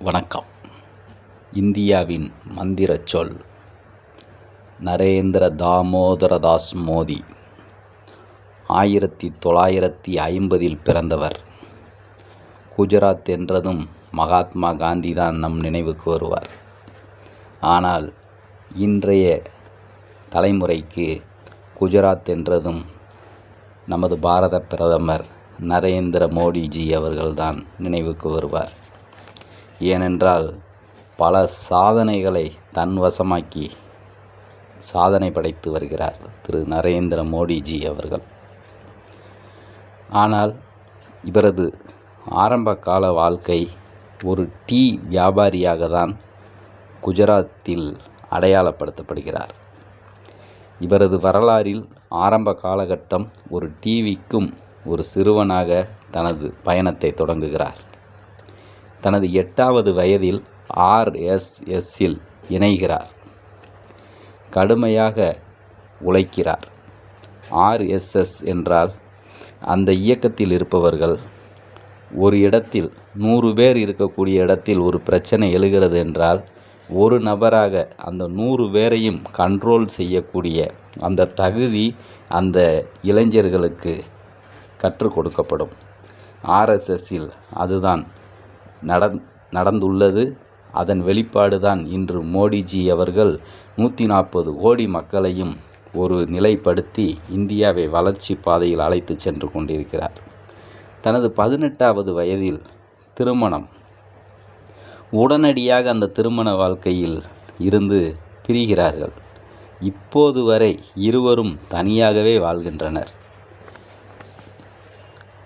வணக்கம். இந்தியாவின் மந்திரச் சொல் நரேந்திர தாமோதரதாஸ் மோடி ஆயிரத்தி தொள்ளாயிரத்தி ஐம்பதில் பிறந்தவர். குஜராத் என்றதும் மகாத்மா காந்தி தான் நம் நினைவுக்கு வருவார். ஆனால் இன்றைய தலைமுறைக்கு குஜராத் என்றதும் நமது பாரத பிரதமர் நரேந்திர மோடிஜி அவர்கள்தான் நினைவுக்கு வருவார். ஏனென்றால் பல சாதனைகளை தன் வசமாக்கி சாதனை படைத்து வருகிறார் திரு நரேந்திர மோடிஜி அவர்கள். ஆனால் இவரது ஆரம்ப கால வாழ்க்கை ஒரு டீ வியாபாரியாக தான் குஜராத்தில் அடையாளப்படுத்தப்படுகிறார். இவரது வரலாறில் ஆரம்ப காலகட்டம் ஒரு டிவிக்கும் ஒரு சிறுவனாக தனது பயணத்தை தொடங்குகிறார். தனது எட்டாவது வயதில் ஆர்எஸ்எஸ்ஸில் இணைகிறார். கடுமையாக உழைக்கிறார். ஆர்எஸ்எஸ் என்றால் அந்த இயக்கத்தில் இருப்பவர்கள் ஒரு இடத்தில் நூறு பேர் இருக்கக்கூடிய இடத்தில் ஒரு பிரச்சனை எழுகிறது என்றால் ஒரு நபராக அந்த நூறு பேரையும் கண்ட்ரோல் செய்யக்கூடிய அந்த தகுதி அந்த இளைஞர்களுக்கு கற்றுக் கொடுக்கப்படும். ஆர்எஸ்எஸ்ஸில் அதுதான் நடந் நடந்துள்ளது. அதன் வெளிப்பாடுதான் இன்று மோடிஜி அவர்கள் நூற்றி நாற்பது கோடி மக்களையும் ஒரு நிலைப்படுத்தி இந்தியாவை வளர்ச்சி பாதையில் அழைத்து சென்று கொண்டிருக்கிறார். தனது பதினெட்டாவது வயதில் திருமணம். உடனடியாக அந்த திருமண வாழ்க்கையில் இருந்து பிரிகிறார்கள். இப்போது வரை இருவரும் தனியாகவே வாழ்கின்றனர்.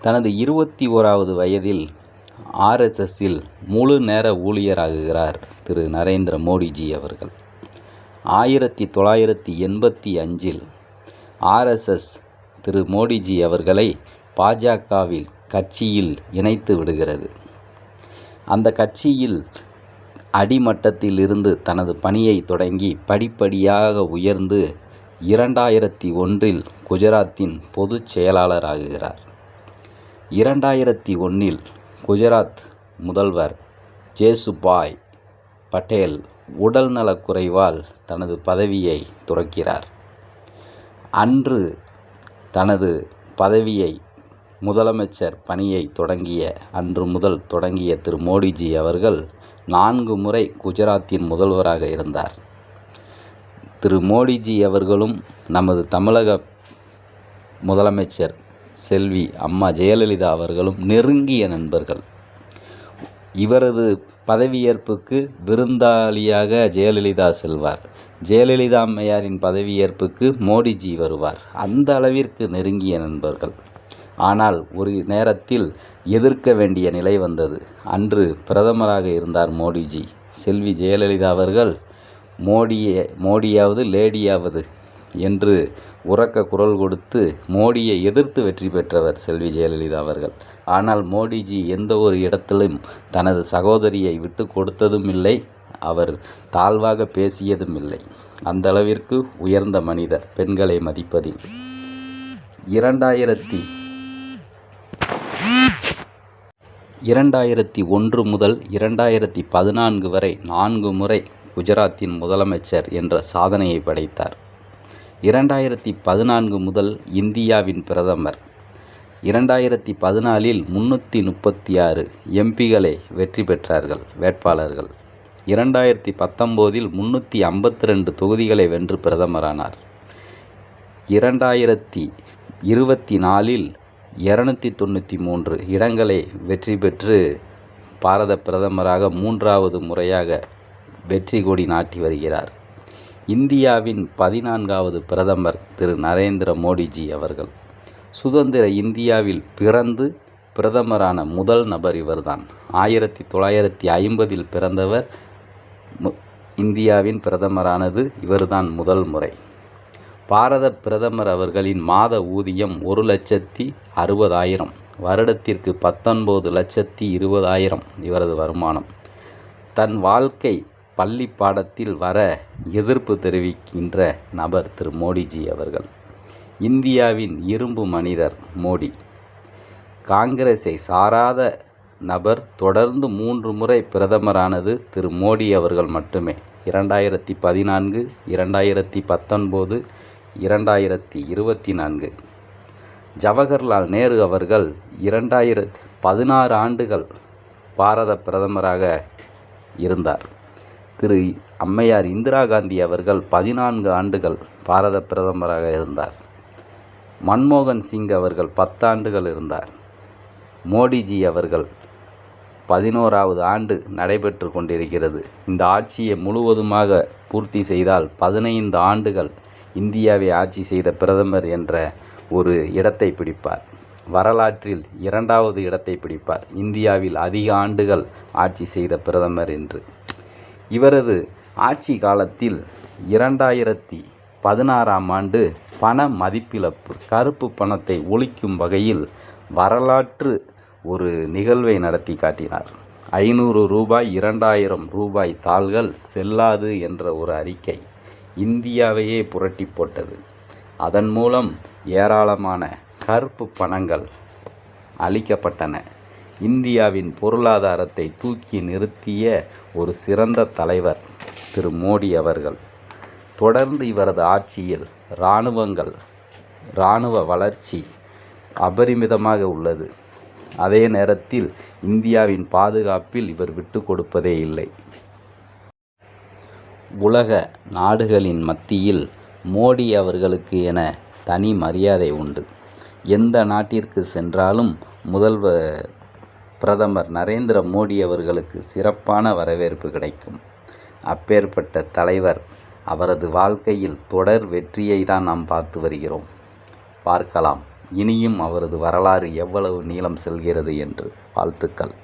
தனது இருபத்தி ஓராவது வயதில் ஆர்எஸ்எஸ்ஸில் முழு நேர ஊழியராகுகிறார் திரு நரேந்திர மோடிஜி அவர்கள். ஆயிரத்தி தொள்ளாயிரத்தி எண்பத்தி அஞ்சில் ஆர்எஸ்எஸ் திரு மோடிஜி அவர்களை பாஜகவில் கட்சியில் இணைத்து விடுகிறது. அந்த கட்சியில் அடிமட்டத்தில் இருந்து தனது பணியை தொடங்கி படிப்படியாக உயர்ந்து இரண்டாயிரத்தி ஒன்றில் குஜராத்தின் பொதுச் செயலாளராகுகிறார். இரண்டாயிரத்தி ஒன்றில் குஜராத் முதல்வர் ஜேசுபாய் பட்டேல் உடல்நலக் குறைவால் தனது பதவியை துறக்கிறார். அன்று தனது பதவியை முதலமைச்சர் பணியை தொடங்கிய அன்று முதல் தொடங்கிய திரு மோடிஜி அவர்கள் நான்கு முறை குஜராத்தின் முதல்வராக இருந்தார். திரு மோடிஜி அவர்களும் நமது தமிழக முதலமைச்சர் செல்வி அம்மா ஜெயலலிதா அவர்களும் நெருங்கிய நண்பர்கள். இவரது பதவியேற்புக்கு விருந்தாளியாக ஜெயலலிதா செல்வார். ஜெயலலிதா அம்மையாரின் பதவியேற்புக்கு மோடிஜி வருவார். அந்த அளவிற்கு நெருங்கிய நண்பர்கள். ஆனால் ஒரு நேரத்தில் எதிர்க்க வேண்டிய நிலை வந்தது. அன்று பிரதமராக இருந்தார் மோடிஜி. செல்வி ஜெயலலிதா அவர்கள் மோடியே மோடியாவது லேடியாவது என்று உறக்க குரல் கொடுத்து மோடியை எதிர்த்து வெற்றி பெற்றவர் செல்வி ஜெயலலிதா அவர்கள். ஆனால் மோடிஜி எந்த ஒரு இடத்திலும் தனது சகோதரியை விட்டு கொடுத்ததும் இல்லை அவர் தாழ்வாக பேசியதும் இல்லை. அந்த அளவிற்கு உயர்ந்த மனிதர் பெண்களை மதிப்பதில். இரண்டாயிரத்தி இரண்டாயிரத்தி ஒன்று முதல் இரண்டாயிரத்தி பதினான்கு வரை நான்கு முறை குஜராத்தின் முதலமைச்சர் என்ற சாதனையை படைத்தார். இரண்டாயிரத்தி பதினான்கு முதல் இந்தியாவின் பிரதமர். இரண்டாயிரத்தி பதினாலில் முன்னூற்றி முப்பத்தி ஆறு எம்பிகளை வெற்றி பெற்றார்கள் வேட்பாளர்கள். இரண்டாயிரத்தி பத்தொம்போதில் முன்னூற்றி ஐம்பத்தி ரெண்டு தொகுதிகளை வென்று பிரதமரானார். இரண்டாயிரத்தி இருபத்தி நாலில் இரநூத்தி தொண்ணூற்றி மூன்று இடங்களை வெற்றி பெற்று பாரத பிரதமராக மூன்றாவது முறையாக வெற்றி கொடி நாட்டி வருகிறார். இந்தியாவின் பதினான்காவது பிரதமர் திரு. நரேந்திர மோடிஜி அவர்கள். சுதந்திர இந்தியாவில் பிறந்து பிரதமரான முதல் நபர் இவர்தான். ஆயிரத்தி தொள்ளாயிரத்தி ஐம்பதில் பிறந்தவர் இந்தியாவின் பிரதமரானது இவர்தான் முதல் முறை. பாரத பிரதமர் அவர்களின் மாத ஊதியம் ஒரு லட்சத்தி அறுபதாயிரம். வருடத்திற்கு பத்தொன்பது லட்சத்தி இருபதாயிரம் இவரது வருமானம். தன் வாழ்க்கை பள்ளி பாடத்தில் வர எதிர்ப்பு தெரிவிக்கின்ற நபர் திரு. மோடிஜி அவர்கள். இந்தியாவின் இரும்பு மனிதர் மோடி. காங்கிரஸை சாராத நபர் தொடர்ந்து மூன்று முறை பிரதமரானது திரு. மோடி அவர்கள் மட்டுமே. இரண்டாயிரத்தி பதினான்கு இரண்டாயிரத்தி பத்தொன்பது இரண்டாயிரத்தி இருபத்தி நான்கு. ஜவஹர்லால் நேரு அவர்கள் இரண்டாயிரத்தி பதினாறு ஆண்டுகள் பாரத பிரதமராக இருந்தார். திரு அம்மையார் இந்திரா காந்தி அவர்கள் பதினான்கு ஆண்டுகள் பாரத பிரதமராக இருந்தார். மன்மோகன் சிங் அவர்கள் பத்தாண்டுகள் இருந்தார். மோடிஜி அவர்கள் பதினோராவது ஆண்டு நடைபெற்று கொண்டிருக்கிறது. இந்த ஆட்சியை முழுவதுமாக பூர்த்தி செய்தால் பதினைந்து ஆண்டுகள் இந்தியாவை ஆட்சி செய்த பிரதமர் என்ற ஒரு இடத்தை பிடிப்பார். வரலாற்றில் இரண்டாவது இடத்தை பிடிப்பார். இந்தியாவில் அதிக ஆண்டுகள் ஆட்சி செய்த பிரதமர் என்று. இவரது ஆட்சி காலத்தில் இரண்டாயிரத்தி பதினாறாம் ஆண்டு பண மதிப்பிழப்பு கருப்பு பணத்தை ஒழிக்கும் வகையில் வரலாற்று ஒரு நிகழ்வை நடத்தி காட்டினார். ஐநூறு ரூபாய் இரண்டாயிரம் ரூபாய் தாள்கள் செல்லாது என்ற ஒரு அறிக்கை இந்தியாவையே புரட்டி போட்டது. அதன் மூலம் ஏராளமான கருப்பு பணங்கள் அளிக்கப்பட்டன. இந்தியாவின் பொருளாதாரத்தை தூக்கி நிறுத்திய ஒரு சிறந்த தலைவர் திரு மோடி அவர்கள். தொடர்ந்து இவரது ஆட்சியில் இராணுவங்கள் இராணுவ வளர்ச்சி அபரிமிதமாக உள்ளது. அதே நேரத்தில் இந்தியாவின் பாதுகாப்பில் இவர் விட்டு கொடுப்பதே இல்லை. உலக நாடுகளின் மத்தியில் மோடி அவர்களுக்கு என தனி மரியாதை உண்டு. எந்த நாட்டிற்கு சென்றாலும் முதல்வர் பிரதமர் நரேந்திர மோடி அவர்களுக்கு சிறப்பான வரவேற்பு கிடைக்கும். அப்பேற்பட்ட தலைவர் அவரது வாழ்க்கையில் தொடர் வெற்றியை தான் நாம் பார்த்து வருகிறோம். பார்க்கலாம். இனியும் அவரது வரலாறு எவ்வளவு நீளம் செல்கிறது என்று. வாழ்த்துக்கள்.